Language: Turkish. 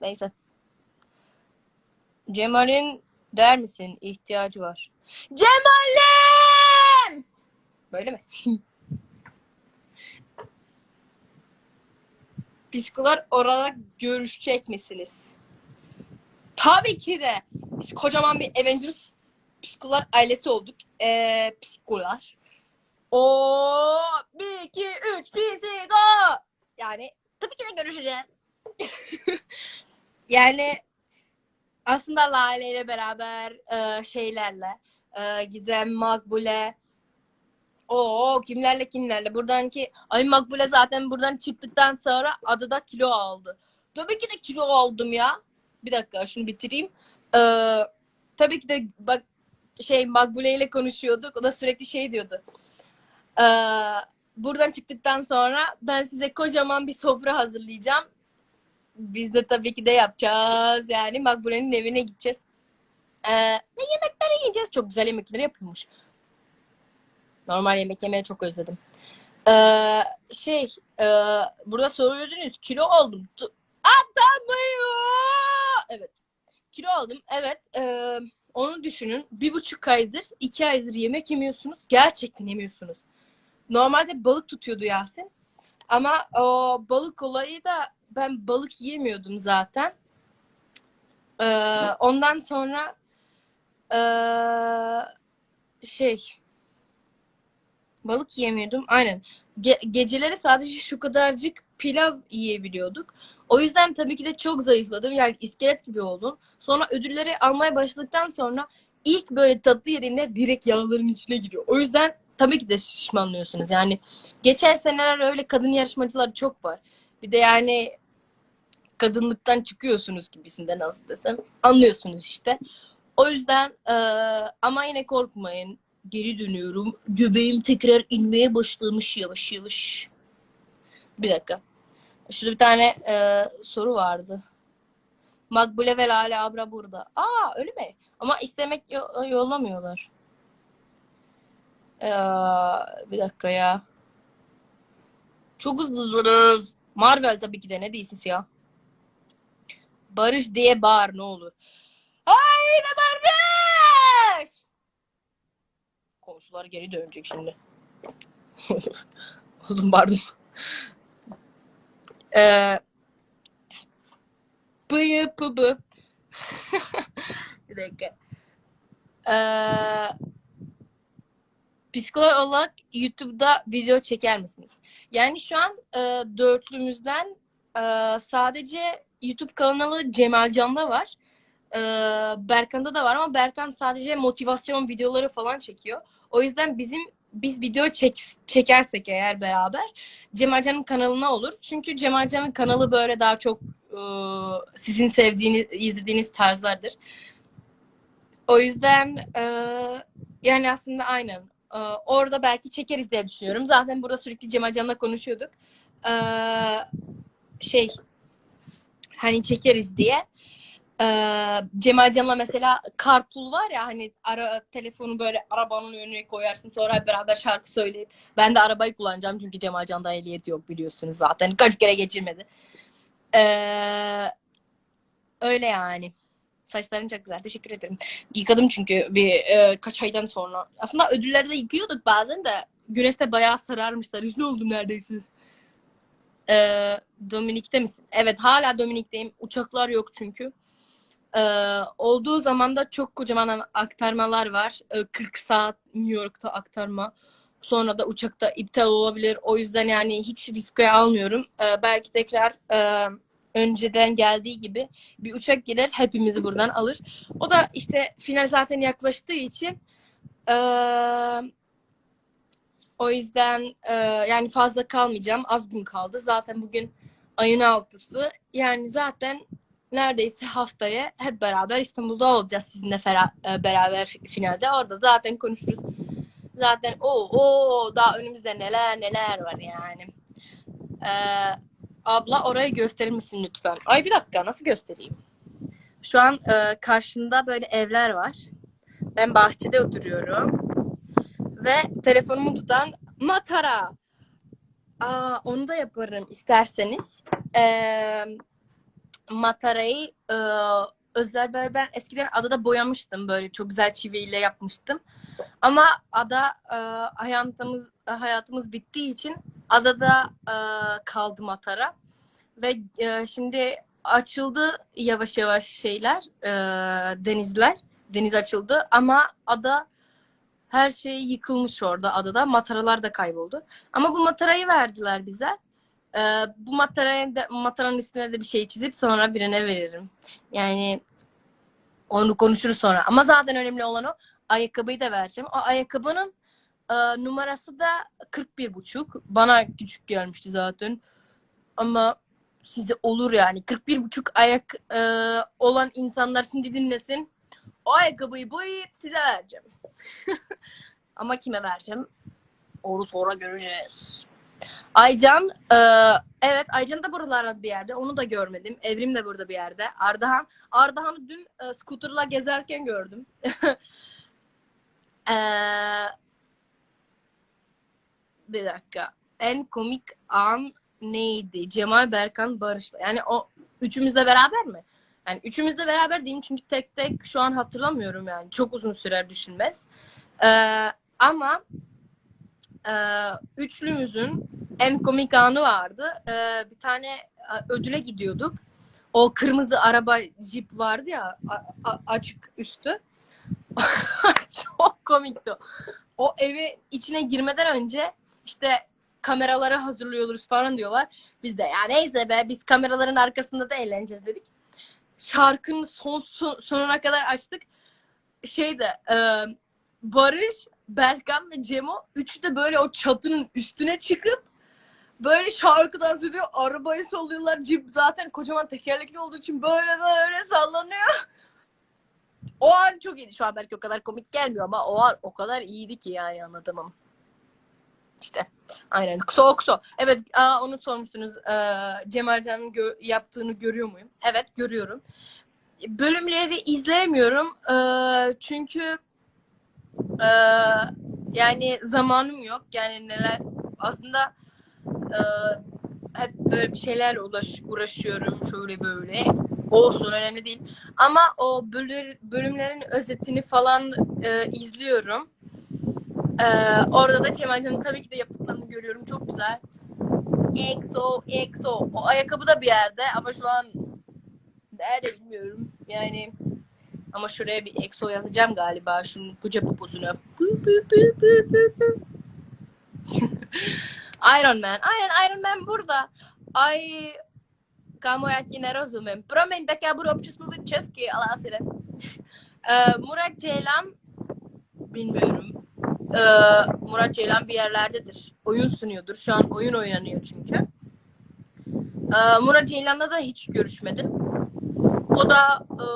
Neyse. Cemal'in der misin? ihtiyacı var. Cemal'im! Böyle mi? Psikolar olarak görüşecek misiniz? Tabii ki de. Biz kocaman bir Avengers psikolar ailesi olduk. Ee, psikolar. O bir iki üç psiko. Yani tabii ki de görüşeceğiz. yani aslında Lale ile beraber e, şeylerle e, Gizem, Makbule o kimlerle kimlerle buradan ki ay Makbule zaten buradan çıktıktan sonra adı da kilo aldı. Tabii ki de kilo aldım ya. Bir dakika şunu bitireyim. Ee, tabii ki de bak şey Makbule ile konuşuyorduk. O da sürekli şey diyordu. Ee, buradan çıktıktan sonra ben size kocaman bir sofra hazırlayacağım. Biz de tabii ki de yapacağız. Yani Makbule'nin evine gideceğiz. Ee, ve yemekleri yiyeceğiz. Çok güzel yemekleri yapılmış. Normal yemek yemeye çok özledim. Ee, şey, e, burada söylüyordunuz kilo oldum. Atamıyor. Evet. Kilo aldım. Evet. e, onu düşünün. Bir buçuk aydır, iki aydır yemek yemiyorsunuz. Gerçekten yemiyorsunuz. Normalde balık tutuyordu Yasin. Ama o balık olayı da ben balık yemiyordum zaten. Ee, ondan sonra ee, şey balık yemiyordum. Aynen. Ge- geceleri sadece şu kadarcık pilav yiyebiliyorduk. O yüzden tabii ki de çok zayıfladım. Yani iskelet gibi oldum. Sonra ödülleri almaya başladıktan sonra ilk böyle tatlı yediğimde direkt yağların içine giriyor. O yüzden tabii ki de şişmanlıyorsunuz. Yani geçen seneler öyle kadın yarışmacılar çok var. Bir de yani kadınlıktan çıkıyorsunuz gibisinden nasıl desem. Anlıyorsunuz işte. O yüzden eee, ama yine korkmayın. Geri dönüyorum. Göbeğim tekrar inmeye başlamış yavaş yavaş. Bir dakika. Şurada bir tane eee, soru vardı. Makbule ve Lale Abra burada. Aa öyle mi? Ama istemek yo- yollamıyorlar. Eee, bir dakika ya. Çok hızlısınız. Marvel tabii ki de ne değilsiniz ya. Barış diye bağır ne olur. Haydi Barış! Komşular geri dönecek şimdi. Oğlum pardon. Ee, bıyı pıbı. Bir dakika. Ee, psikolog olarak YouTube'da video çeker misiniz? Yani şu an e, dörtlümüzden e, sadece YouTube kanalı Cemal Can'da var. E, Berkan'da da var ama Berkan sadece motivasyon videoları falan çekiyor. O yüzden bizim biz video çek, çekersek eğer beraber Cemalcan'ın kanalına olur. Çünkü Cemalcan'ın kanalı böyle daha çok e, sizin sevdiğiniz, izlediğiniz tarzlardır. O yüzden e, yani aslında aynen. E, orada belki çekeriz diye düşünüyorum. Zaten burada sürekli Cemalcan'la konuşuyorduk. E, şey hani çekeriz diye. Ee, Cemal Can'la mesela carpool var ya hani ara telefonu böyle arabanın önüne koyarsın sonra beraber şarkı söyleyip ben de arabayı kullanacağım çünkü Cemal Can'da ehliyet yok biliyorsunuz zaten kaç kere geçirmedi. Ee, öyle yani. Saçların çok güzel. Teşekkür ederim. Yıkadım çünkü bir e, kaç aydan sonra. Aslında ödülleri de yıkıyorduk bazen de güneşte bayağı sararmış. Sarış ne oldu neredeyse. Ee, Dominik'te misin? Evet hala Dominik'teyim. Uçaklar yok çünkü. Ee, olduğu zaman da çok kocaman aktarmalar var. Ee, 40 saat New York'ta aktarma. Sonra da uçakta iptal olabilir. O yüzden yani hiç riske almıyorum. Ee, belki tekrar e, önceden geldiği gibi bir uçak gelir hepimizi buradan alır. O da işte final zaten yaklaştığı için e, o yüzden e, yani fazla kalmayacağım. Az gün kaldı. Zaten bugün ayın altısı. Yani zaten neredeyse haftaya hep beraber İstanbul'da olacağız sizinle beraber finalde. Orada zaten konuşuruz. Zaten o o daha önümüzde neler neler var yani. Ee, abla orayı gösterir misin lütfen? Ay bir dakika nasıl göstereyim? Şu an e, karşında böyle evler var. Ben bahçede oturuyorum. Ve telefonumu tutan Matara. Aa, onu da yaparım isterseniz. Ee, Matara'yı e, özel böyle ben eskiden adada boyamıştım böyle çok güzel çiviyle yapmıştım. Ama ada e, hayatımız hayatımız bittiği için adada e, kaldı Matara ve e, şimdi açıldı yavaş yavaş şeyler e, denizler deniz açıldı ama ada her şey yıkılmış orada adada mataralar da kayboldu ama bu matarayı verdiler bize ee, bu mataraya da, mataranın üstüne de bir şey çizip sonra birine veririm. Yani onu konuşuruz sonra. Ama zaten önemli olan o. Ayakkabıyı da vereceğim. O ayakkabının e, numarası da 41 buçuk. Bana küçük gelmişti zaten. Ama size olur yani. 41 buçuk ayak e, olan insanlar şimdi dinlesin. O ayakkabıyı boyayıp size vereceğim. Ama kime vereceğim? Onu sonra göreceğiz. Aycan, e, evet Aycan da buralarda bir yerde. Onu da görmedim. Evrim de burada bir yerde. Ardahan, Ardahan'ı dün e, scooterla gezerken gördüm. E, bir dakika. En komik an neydi? Cemal Berkan Barış'la. Yani o üçümüzle beraber mi? Yani üçümüzle beraber diyeyim çünkü tek tek şu an hatırlamıyorum yani. Çok uzun sürer düşünmez. E, ama e, üçlümüzün en komik anı vardı. Ee, bir tane e, ödüle gidiyorduk. O kırmızı araba jip vardı ya açık üstü. Çok komikti o. O evi içine girmeden önce işte kameraları hazırlıyoruz falan diyorlar. Biz de ya neyse be biz kameraların arkasında da eğleneceğiz dedik. Şarkının son, son- sonuna kadar açtık. Şeyde e, Barış, Berkan ve Cemo üçü de böyle o çatının üstüne çıkıp böyle şarkı dans ediyor. Arabayı sallıyorlar. Jeep zaten kocaman tekerlekli olduğu için böyle böyle sallanıyor. O an çok iyiydi. Şu an belki o kadar komik gelmiyor ama o an o kadar iyiydi ki yani anlatamam. İşte aynen. Kso kso. Evet aa, onu sormuşsunuz. Ee, Cemal Can'ın gö- yaptığını görüyor muyum? Evet görüyorum. Bölümleri izleyemiyorum. Ee, çünkü ee, yani zamanım yok. Yani neler aslında e, hep böyle bir şeylerle uğraş, uğraşıyorum şöyle böyle. Olsun önemli değil. Ama o bölümlerin özetini falan e, izliyorum. E, orada da Cemalcan'ın tabii ki de yaptıklarını görüyorum. Çok güzel. EXO, EXO. O ayakkabı da bir yerde ama şu an nerede bilmiyorum. Yani ama şuraya bir EXO yazacağım galiba. Şunun koca poposuna. Iron Man. Aynen Iron Man burada. Ay kamu jak ti nerozumím. Promiň, tak já budu občas mluvit česky, ale asi ne. Ee, Murat Ceylan bilmiyorum. Ee, Murat Ceylan bir yerlerdedir. Oyun sunuyordur. Şu an oyun oynanıyor çünkü. Ee, Murat Ceylan'la da hiç görüşmedim. O da e,